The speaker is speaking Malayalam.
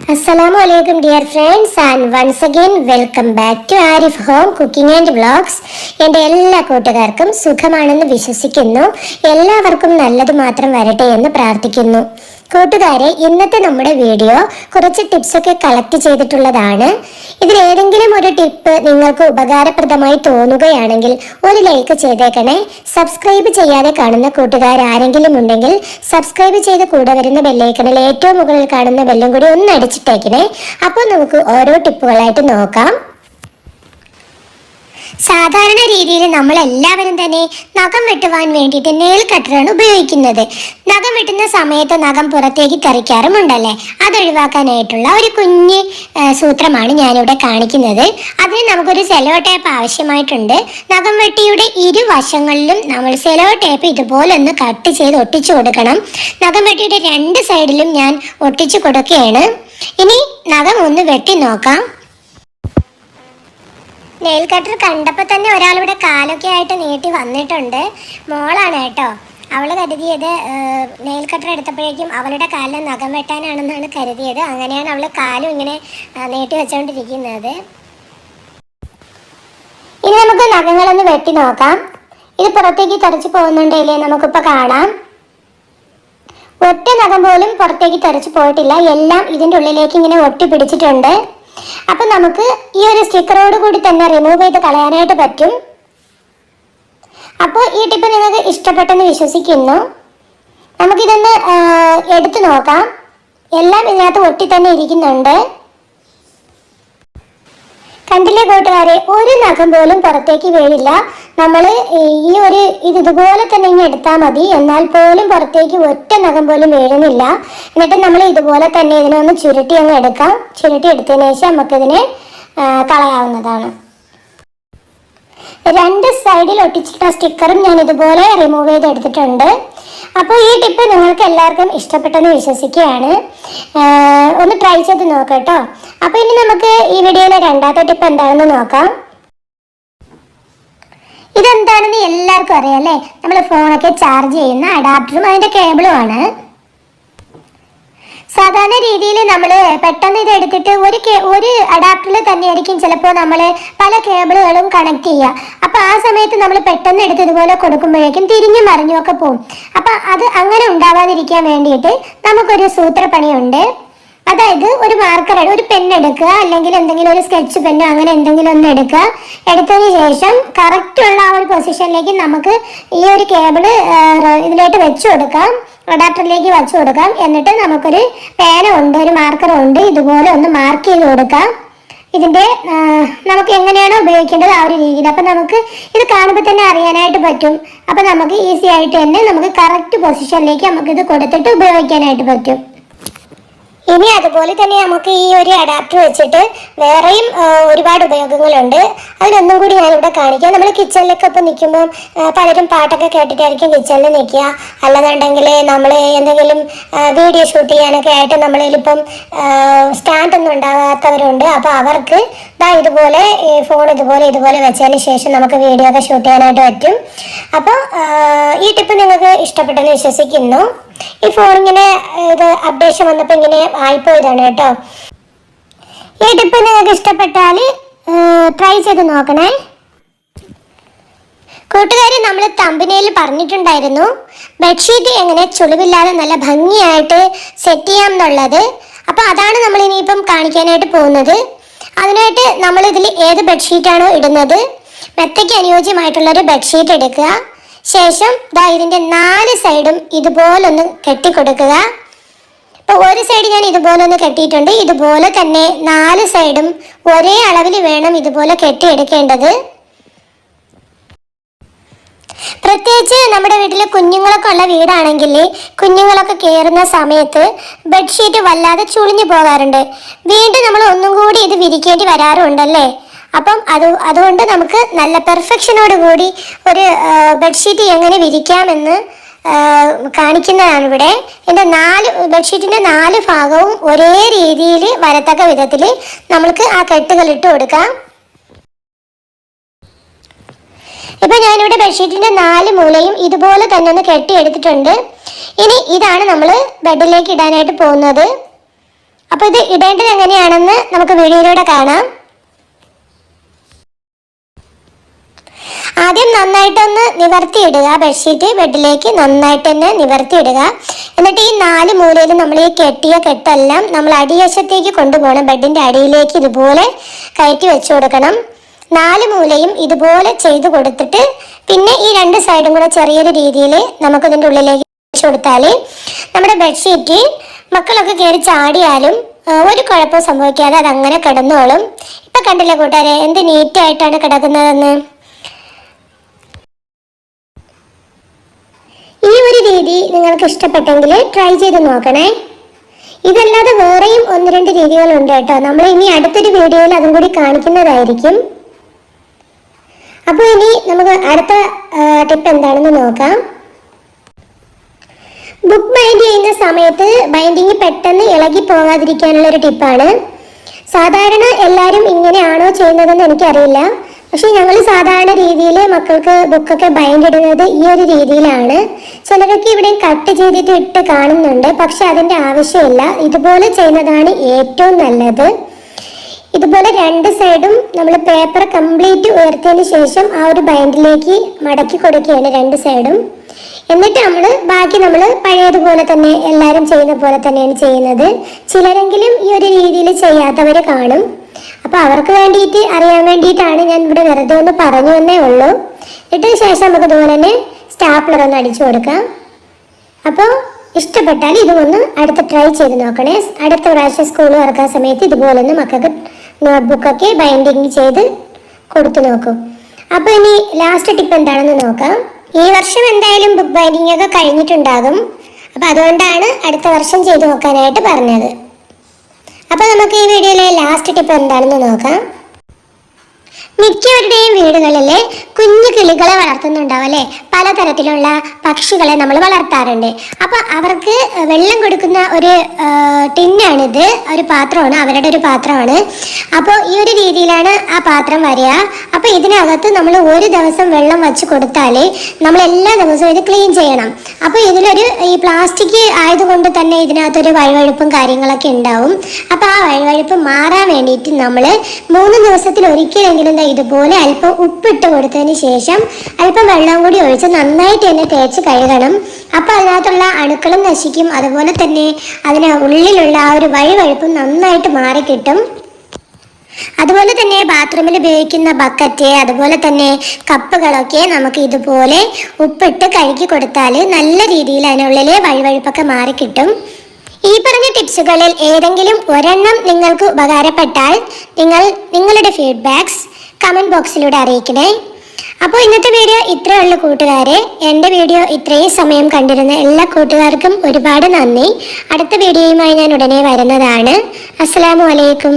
അസ്സലാമു അലൈക്കും dear friends and once again welcome back to Arif home cooking and vlogs എന്റെ എല്ലാ കൂട്ടുകാർക്കും സുഖമാണെന്ന് വിശ്വസിക്കുന്നു. എല്ലാവർക്കും നല്ലത് മാത്രം വരട്ടെ എന്ന് പ്രാർത്ഥിക്കുന്നു. കൂട്ടുകാരെ ഇന്നത്തെ നമ്മുടെ വീഡിയോ കുറച്ച് ടിപ്സൊക്കെ കളക്ട് ചെയ്തിട്ടുള്ളതാണ്. ഇതിൽ ഏതെങ്കിലും ഒരു ടിപ്പ് നിങ്ങൾക്ക് ഉപകാരപ്രദമായി തോന്നുകയാണെങ്കിൽ ഒരു ലൈക്ക് ചെയ്തേക്കണേ. സബ്സ്ക്രൈബ് ചെയ്യാതെ കാണുന്ന കൂട്ടുകാർ ആരെങ്കിലും ഉണ്ടെങ്കിൽ സബ്സ്ക്രൈബ് ചെയ്ത് കൂടെ വരുന്ന ബെല്ലൈക്കണിൽ ഏറ്റവും മുകളിൽ കാണുന്ന ബെല്ലും കൂടി ഒന്ന് അടിച്ചിട്ടേക്കണേ. അപ്പോൾ നമുക്ക് ഓരോ ടിപ്പുകളായിട്ട് നോക്കാം. സാധാരണ രീതിയിൽ നമ്മൾ എല്ലാവരും തന്നെ നഖം വെട്ടുവാൻ വേണ്ടിയിട്ട് നെയിൽ കട്ടറാണ് ഉപയോഗിക്കുന്നത്. നഖം വെട്ടുന്ന സമയത്ത് നഖം പുറത്തേക്ക് തെറിക്കാറുമുണ്ടല്ലേ? അതൊഴിവാക്കാനായിട്ടുള്ള ഒരു കുഞ്ഞ് സൂത്രമാണ് ഞാനിവിടെ കാണിക്കുന്നത്. അതിന് നമുക്കൊരു സെലോ ടേപ്പ് ആവശ്യമായിട്ടുണ്ട്. നഖം വെട്ടിയുടെ ഇരുവശങ്ങളിലും നമ്മൾ സെലോ ടേപ്പ് ഇതുപോലെ ഒന്ന് കട്ട് ചെയ്ത് ഒട്ടിച്ചു കൊടുക്കണം. നഖം വെട്ടിയുടെ രണ്ട് സൈഡിലും ഞാൻ ഒട്ടിച്ചു കൊടുക്കുകയാണ്. ഇനി നഖം ഒന്ന് വെട്ടി നോക്കാം. നെയിൽ കട്ടർ കണ്ടപ്പോൾ തന്നെ ഒരാളിവിടെ കാലൊക്കെ ആയിട്ട് നീട്ടി വന്നിട്ടുണ്ട്. മോളാണ് കേട്ടോ. അവൾ കരുതിയത് നെയിൽ കട്ടർ എടുത്തപ്പോഴേക്കും അവളുടെ കാലിൽ നഖം വെട്ടാനാണെന്നാണ് കരുതിയത്. അങ്ങനെയാണ് അവൾ കാലും ഇങ്ങനെ നീട്ടി വെച്ചുകൊണ്ടിരിക്കുന്നത് ഇനി നമുക്ക് നഖങ്ങളൊന്ന് വെട്ടി നോക്കാം. ഇത് പുറത്തേക്ക് തെറിച്ച് പോകുന്നുണ്ടല്ലേ നമുക്കിപ്പോൾ കാണാം. ഒറ്റ നഖം പോലും പുറത്തേക്ക് തെറിച്ച് പോയിട്ടില്ല. എല്ലാം ഇതിന്റെ ഉള്ളിലേക്ക് ഇങ്ങനെ ഒട്ടി പിടിച്ചിട്ടുണ്ട് അപ്പൊ നമുക്ക് ഈ ഒരു സ്റ്റിക്കറോട് കൂടി തന്നെ റിമൂവ് ചെയ്ത് കളയാനായിട്ട് പറ്റും. അപ്പോൾ ഈ ടിപ്പ് നിങ്ങൾക്ക് ഇഷ്ടപ്പെട്ടെന്ന് വിശ്വസിക്കുന്നു. നമുക്കിതൊന്ന് എടുത്തു നോക്കാം. എല്ലാം ഇതിനകത്ത് ഒട്ടി തന്നെ ഇരിക്കുന്നുണ്ട്. കണ്ടില്ലേ കൂട്ടുകാരെ ഒരു നഖം പോലും പുറത്തേക്ക് വീഴില്ല നമ്മൾ ഈ ഒരു ഇത് ഇതുപോലെ തന്നെ ഇനി എടുത്താൽ മതി. എന്നാൽ പോലും പുറത്തേക്ക് ഒറ്റ നഖം പോലും വീഴുന്നില്ല. എന്നിട്ട് നമ്മൾ ഇതുപോലെ തന്നെ ഇതിനെ ഒന്ന് ചുരുട്ടി അങ്ങ് എടുക്കാം. ചുരുട്ടി എടുത്തതിന് ശേഷം നമുക്കിതിനെ കളയാവുന്നതാണ്. രണ്ട് സൈഡിൽ ഒട്ടിച്ചിട്ട സ്റ്റിക്കറും ഞാൻ ഇതുപോലെ റിമൂവ് ചെയ്തെടുത്തിട്ടുണ്ട് അപ്പോൾ ഈ ടിപ്പ് നിങ്ങൾക്ക് എല്ലാവർക്കും ഇഷ്ടപ്പെട്ടെന്ന് വിശ്വസിക്കുകയാണ്. ഒന്ന് ട്രൈ ചെയ്ത് നോക്കാം കേട്ടോ. അപ്പോൾ ഇനി നമുക്ക് ഈ വീഡിയോയിലെ രണ്ടാമത്തെ ടിപ്പ് എന്താണെന്ന് നോക്കാം. ഇതെന്താണെന്ന് എല്ലാവർക്കും അറിയാം അല്ലേ? നമ്മൾ ഫോണൊക്കെ ചാർജ് ചെയ്യുന്ന അഡാപ്റ്ററും അതിന്റെ കേബിളും ആണ്. സാധാരണ രീതിയിൽ നമ്മൾ പെട്ടെന്ന് ഇത് എടുത്തിട്ട് ഒരു ഒരു അഡാപ്റ്ററിൽ തന്നെയായിരിക്കും ചിലപ്പോൾ നമ്മൾ പല കേബിളുകളും കണക്ട് ചെയ്യുക. അപ്പോൾ ആ സമയത്ത് നമ്മൾ പെട്ടെന്ന് എടുത്ത് ഇതുപോലെ കൊടുക്കുമ്പോഴേക്കും തിരിഞ്ഞു മറിഞ്ഞുമൊക്കെ പോകും. അപ്പോൾ അത് അങ്ങനെ ഉണ്ടാവാതിരിക്കാൻ വേണ്ടിയിട്ട് നമുക്കൊരു സൂത്രപ്പണിയുണ്ട്. അതായത് ഒരു മാർക്കർ ഒരു പെൻ എടുക്കുക അല്ലെങ്കിൽ എന്തെങ്കിലും ഒരു സ്കെച്ച് പെന്നോ അങ്ങനെ എന്തെങ്കിലും ഒന്ന് എടുക്കുക. എടുത്തതിന് ശേഷം കറക്റ്റ് ഉള്ള ആ ഒരു പൊസിഷനിലേക്ക് നമുക്ക് ഈ ഒരു കേബിൾ ഇതിലോട്ട് വെച്ചു കൊടുക്കാം. അഡാപ്റ്ററിലേക്ക് വച്ചു കൊടുക്കാം. എന്നിട്ട് നമുക്കൊരു പേന ഉണ്ട് ഒരു മാർക്കർ ഉണ്ട്. ഇതുപോലെ ഒന്ന് മാർക്ക് ചെയ്ത് കൊടുക്കാം. ഇതിന്റെ നമുക്ക് എങ്ങനെയാണോ ഉപയോഗിക്കേണ്ടത് ആ ഒരു രീതിയിൽ. അപ്പൊ നമുക്ക് ഇത് കാണുമ്പോൾ തന്നെ അറിയാനായിട്ട് പറ്റും. അപ്പൊ നമുക്ക് ഈസി ആയിട്ട് തന്നെ നമുക്ക് കറക്റ്റ് പൊസിഷനിലേക്ക് നമുക്ക് ഇത് കൊടുത്തിട്ട് ഉപയോഗിക്കാനായിട്ട് പറ്റും. ഇനി അതുപോലെ തന്നെ നമുക്ക് ഈ ഒരു അഡാപ്റ്റർ വെച്ചിട്ട് വേറെയും ഒരുപാട് ഉപയോഗങ്ങളുണ്ട്. അതിലൊന്നും കൂടി ഞാൻ ഞാനിവിടെ കാണിക്കാം. നമ്മൾ കിച്ചണിലൊക്കെ ഇപ്പോൾ നിൽക്കുമ്പോൾ പലരും പാട്ടൊക്കെ കേട്ടിട്ടായിരിക്കും കിച്ചണിൽ നിൽക്കുക. അല്ലെന്നുണ്ടെങ്കിൽ നമ്മൾ എന്തെങ്കിലും വീഡിയോ ഷൂട്ട് ചെയ്യാനൊക്കെ ആയിട്ട് നമ്മളിലിപ്പം സ്റ്റാൻഡ് ഒന്നും ഉണ്ടാകാത്തവരുണ്ട്. അപ്പോൾ അവർക്ക് ദാ ഇതുപോലെ ഫോൺ ഇതുപോലെ ഇതുപോലെ വെച്ചതിന് ശേഷം നമുക്ക് വീഡിയോ ഒക്കെ ഷൂട്ട് ചെയ്യാനായിട്ട് പറ്റും. അപ്പോൾ ഈ ടിപ്പ് നിങ്ങൾക്ക് ഇഷ്ടപ്പെട്ടെന്ന് വിശ്വസിക്കുന്നു. ഈ ഫോൺ ഇങ്ങനെ ഇത് അപ്ഡേഷൻ വന്നപ്പോൾ ഇങ്ങനെ ആയിപ്പോയതാണ് കേട്ടോ. ഈ ടിപ്പ് നിങ്ങൾക്ക് ഇഷ്ടപ്പെട്ടാൽ ട്രൈ ചെയ്ത് നോക്കണേ. കൂട്ടുകാരി നമ്മൾ തമ്പനയിൽ പറഞ്ഞിട്ടുണ്ടായിരുന്നു. ബെഡ്ഷീറ്റ് എങ്ങനെ ചുളിവില്ലാതെ നല്ല ഭംഗിയായിട്ട് സെറ്റ് ചെയ്യാം എന്നുള്ളത് അപ്പോൾ അതാണ് നമ്മൾ ഇനിയിപ്പം കാണിക്കാനായിട്ട് പോകുന്നത്. അതിനായിട്ട് നമ്മൾ ഇതിൽ ഏത് ബെഡ്ഷീറ്റാണോ ഇടുന്നത്. മെത്തയ്ക്ക് അനുയോജ്യമായിട്ടുള്ളൊരു ബെഡ്ഷീറ്റ് എടുക്കുക. ശേഷം ദാ ഇതിന്റെ നാല് സൈഡും ഇതുപോലൊന്ന് കെട്ടിക്കൊടുക്കുക. അപ്പോൾ ഒരു സൈഡ് ഞാൻ ഇതുപോലെ ഒന്ന് കെട്ടിയിട്ടുണ്ട്. ഇതുപോലെ തന്നെ നാല് സൈഡും ഒരേ അളവിൽ വേണം ഇതുപോലെ കെട്ടിയെടുക്കേണ്ടത്. പ്രത്യേകിച്ച് നമ്മുടെ വീട്ടിൽ കുഞ്ഞുങ്ങളൊക്കെ ഉള്ള വീടാണെങ്കിൽ കുഞ്ഞുങ്ങളൊക്കെ കയറുന്ന സമയത്ത് ബെഡ്ഷീറ്റ് വല്ലാതെ ചുളിഞ്ഞു പോകാറുണ്ട്. വീണ്ടും നമ്മൾ ഒന്നും കൂടി ഇത് വിരിക്കേണ്ടി വരാറുണ്ടല്ലേ? അപ്പം അത് അതുകൊണ്ട് നമുക്ക് നല്ല പെർഫെക്ഷനോട് കൂടി ഒരു ബെഡ്ഷീറ്റ് എങ്ങനെ വിരിക്കാമെന്ന് കാണിക്കുന്നതാണ് ഇവിടെ എന്റെ നാല് ബെഡ്ഷീറ്റിന്റെ നാല് ഭാഗവും ഒരേ രീതിയിൽ വരത്തക്ക വിധത്തിൽ നമ്മൾക്ക് ആ കെട്ടുകൾ ഇട്ട് കൊടുക്കാം. ഇപ്പൊ ഞാനിവിടെ ബെഡ്ഷീറ്റിന്റെ നാല് മൂലയും ഇതുപോലെ തന്നെ ഒന്ന് കെട്ടി എടുത്തിട്ടുണ്ട്. ഇനി ഇതാണ് നമ്മൾ ബെഡിലേക്ക് ഇടാനായിട്ട് പോകുന്നത്. അപ്പൊ ഇത് ഇടേണ്ടത് എങ്ങനെയാണെന്ന് നമുക്ക് വീഡിയോയിലൂടെ കാണാം. ആദ്യം നന്നായിട്ടൊന്ന് നിവർത്തിയിടുക ബെഡ്ഷീറ്റ് ബെഡിലേക്ക് നന്നായിട്ട് തന്നെ നിവർത്തിയിടുക. എന്നിട്ട് ഈ നാല് മൂലയിൽ നമ്മൾ ഈ കെട്ടിയ കെട്ടെല്ലാം നമ്മൾ അടിവശത്തേക്ക് കൊണ്ടുപോകണം. ബെഡിന്റെ അടിയിലേക്ക് ഇതുപോലെ കയറ്റി വെച്ചു കൊടുക്കണം. നാല് മൂലയും ഇതുപോലെ ചെയ്ത് കൊടുത്തിട്ട് പിന്നെ ഈ രണ്ട് സൈഡും കൂടെ ചെറിയൊരു രീതിയിൽ നമുക്ക് ഇതിന്റെ ഉള്ളിലേക്ക് വെച്ച് കൊടുത്താൽ നമ്മുടെ ബെഡ്ഷീറ്റ് മക്കളൊക്കെ കയറി ചാടിയാലും ഒരു കുഴപ്പവും സംഭവിക്കാതെ അത് അങ്ങനെ കിടന്നോളും. ഇപ്പൊ കണ്ടില്ലേ കൂട്ടുകാരെ എന്ത് നീറ്റായിട്ടാണ് കിടക്കുന്നതെന്ന്? ഈ ഒരു രീതി നിങ്ങൾക്ക് ഇഷ്ടപ്പെട്ടെങ്കിൽ ട്രൈ ചെയ്ത് നോക്കണേ. ഇതല്ലാതെ വേറെയും ഒന്ന് രണ്ട് രീതികളുണ്ട് കേട്ടോ. നമ്മൾ ഇനി അടുത്തൊരു വീഡിയോയിൽ അതും കൂടി കാണിക്കുന്നതായിരിക്കും. അപ്പോൾ ഇനി നമുക്ക് അടുത്ത ടിപ്പ് എന്താണെന്ന് നോക്കാം. ബുക്ക് ബൈൻഡ് ചെയ്യുന്ന സമയത്ത് ബൈൻഡിങ് പെട്ടെന്ന് ഇളകി പോകാതിരിക്കാനുള്ള ഒരു ടിപ്പാണ് സാധാരണ എല്ലാവരും ഇങ്ങനെയാണോ ചെയ്യുന്നതെന്ന് എനിക്കറിയില്ല. പക്ഷെ ഞങ്ങൾ സാധാരണ രീതിയിൽ മക്കൾക്ക് ബുക്കൊക്കെ ബൈൻഡ് ഇടുന്നത് ഈ ഒരു രീതിയിലാണ്. ചിലരൊക്കെ ഇവിടെ കട്ട് ചെയ്തിട്ട് ഇട്ട് കാണുന്നുണ്ട്. പക്ഷെ അതിന്റെ ആവശ്യമില്ല. ഇതുപോലെ ചെയ്യുന്നതാണ് ഏറ്റവും നല്ലത്. ഇതുപോലെ രണ്ട് സൈഡും നമ്മൾ പേപ്പർ കംപ്ലീറ്റ് ഉയർത്തിയതിന് ശേഷം ആ ഒരു ബൈൻഡിലേക്ക് മടക്കി കൊടുക്കുകയാണ് രണ്ട് സൈഡും എന്നിട്ട് നമ്മൾ ബാക്കി നമ്മൾ പഴയതുപോലെ തന്നെ എല്ലാവരും ചെയ്യുന്ന പോലെ തന്നെയാണ് ചെയ്യുന്നത്. ചിലരെങ്കിലും ഈ ഒരു രീതിയിൽ ചെയ്യാത്തവർ കാണും. അപ്പോൾ അവർക്ക് വേണ്ടിയിട്ട് അറിയാൻ വേണ്ടിയിട്ടാണ് ഞാൻ ഇവിടെ വെറുതെ ഒന്ന് പറഞ്ഞു എന്നേ ഉള്ളൂ. ഇട്ടതിന് ശേഷം നമുക്ക് ഇതുപോലെ തന്നെ സ്റ്റാപ്ലർ ഒന്ന് അടിച്ചു കൊടുക്കാം. അപ്പോൾ ഇഷ്ടപ്പെട്ടാൽ ഇതുമൊന്ന് അടുത്ത ട്രൈ ചെയ്ത് നോക്കണേ. അടുത്ത പ്രാവശ്യം സ്കൂൾ തുറക്കാൻ സമയത്ത് ഇതുപോലെ ഒന്ന് മക്കൾക്ക് നോട്ട്ബുക്കൊക്കെ ബൈൻഡിങ് ചെയ്ത് കൊടുത്തു നോക്കും. അപ്പോൾ ഇനി ലാസ്റ്റ് ടിപ്പ് എന്താണെന്ന് നോക്കാം. ഈ വർഷം എന്തായാലും ബുക്ക് ബൈൻഡിങ് ഒക്കെ കഴിഞ്ഞിട്ടുണ്ടാകും. അപ്പോൾ അതുകൊണ്ടാണ് അടുത്ത വർഷം ചെയ്തു നോക്കാനായിട്ട് പറഞ്ഞത്. അപ്പോൾ നമുക്ക് ഈ വീഡിയോയിലെ ലാസ്റ്റ് ടിപ്പ് എന്താണെന്ന് നോക്കാം. മിക്കവരുടെയും വീടുകളിൽ കുഞ്ഞു കിളികളെ വളർത്തുന്നുണ്ടാവും അല്ലേ പലതരത്തിലുള്ള പക്ഷികളെ നമ്മൾ വളർത്താറുണ്ട്. അപ്പോൾ അവർക്ക് വെള്ളം കൊടുക്കുന്ന ഒരു ടിന്നാണിത്. ഒരു പാത്രമാണ് അവരുടെ ഒരു പാത്രമാണ്. അപ്പോൾ ഈ ഒരു രീതിയിലാണ് ആ പാത്രം വരിക. അപ്പോൾ ഇതിനകത്ത് നമ്മൾ ഒരു ദിവസം വെള്ളം വെച്ച് കൊടുത്താൽ നമ്മൾ എല്ലാ ദിവസവും ഇത് ക്ലീൻ ചെയ്യണം. അപ്പോൾ ഇതിലൊരു ഈ പ്ലാസ്റ്റിക് ആയതുകൊണ്ട് തന്നെ ഇതിനകത്തൊരു വഴുവഴുപ്പും കാര്യങ്ങളൊക്കെ ഉണ്ടാവും. അപ്പോൾ ആ വഴുവഴുപ്പ് മാറാൻ വേണ്ടിയിട്ട് നമ്മൾ മൂന്ന് ദിവസത്തിൽ ഒരിക്കലെങ്കിലും ഇതുപോലെ അല്പം ഉപ്പിട്ട് കൊടുത്തതിന് ശേഷം അല്പം വെള്ളം കൂടി ഒഴിച്ച് നന്നായിട്ട് തന്നെ തേച്ച് കഴുകണം. അപ്പോൾ അതിനകത്തുള്ള അണുക്കളും നശിക്കും. അതുപോലെ തന്നെ അതിന് ഉള്ളിലുള്ള ആ ഒരു വഴുവഴുപ്പും നന്നായിട്ട് മാറിക്കിട്ടും. അതുപോലെ തന്നെ ബാത്റൂമിൽ ഉപയോഗിക്കുന്ന ബക്കറ്റ് അതുപോലെ തന്നെ കപ്പുകളൊക്കെ നമുക്ക് ഇതുപോലെ ഉപ്പിട്ട് കഴുകി കൊടുത്താൽ നല്ല രീതിയിൽ അതിനുള്ളിലെ വഴുവഴുപ്പൊക്കെ മാറിക്കിട്ടും. ഈ പറഞ്ഞ ടിപ്സുകളിൽ ഏതെങ്കിലും ഒരെണ്ണം നിങ്ങൾക്ക് ഉപകാരപ്പെട്ടാൽ നിങ്ങൾ നിങ്ങളുടെ ഫീഡ്ബാക്സ് കമന്റ് ബോക്സിലൂടെ അറിയിക്കണേ. അപ്പോൾ ഇന്നത്തെ വീഡിയോ ഇത്രയേ ഉള്ളൂ കൂട്ടുകാരെ. എന്റെ വീഡിയോ ഇത്രയും സമയം കണ്ടിരുന്ന എല്ലാ കൂട്ടുകാർക്കും ഒരുപാട് നന്ദി. അടുത്ത വീഡിയോയുമായി ഞാൻ ഉടനെ വരുന്നതാണ്. അസ്സലാമു അലൈക്കും.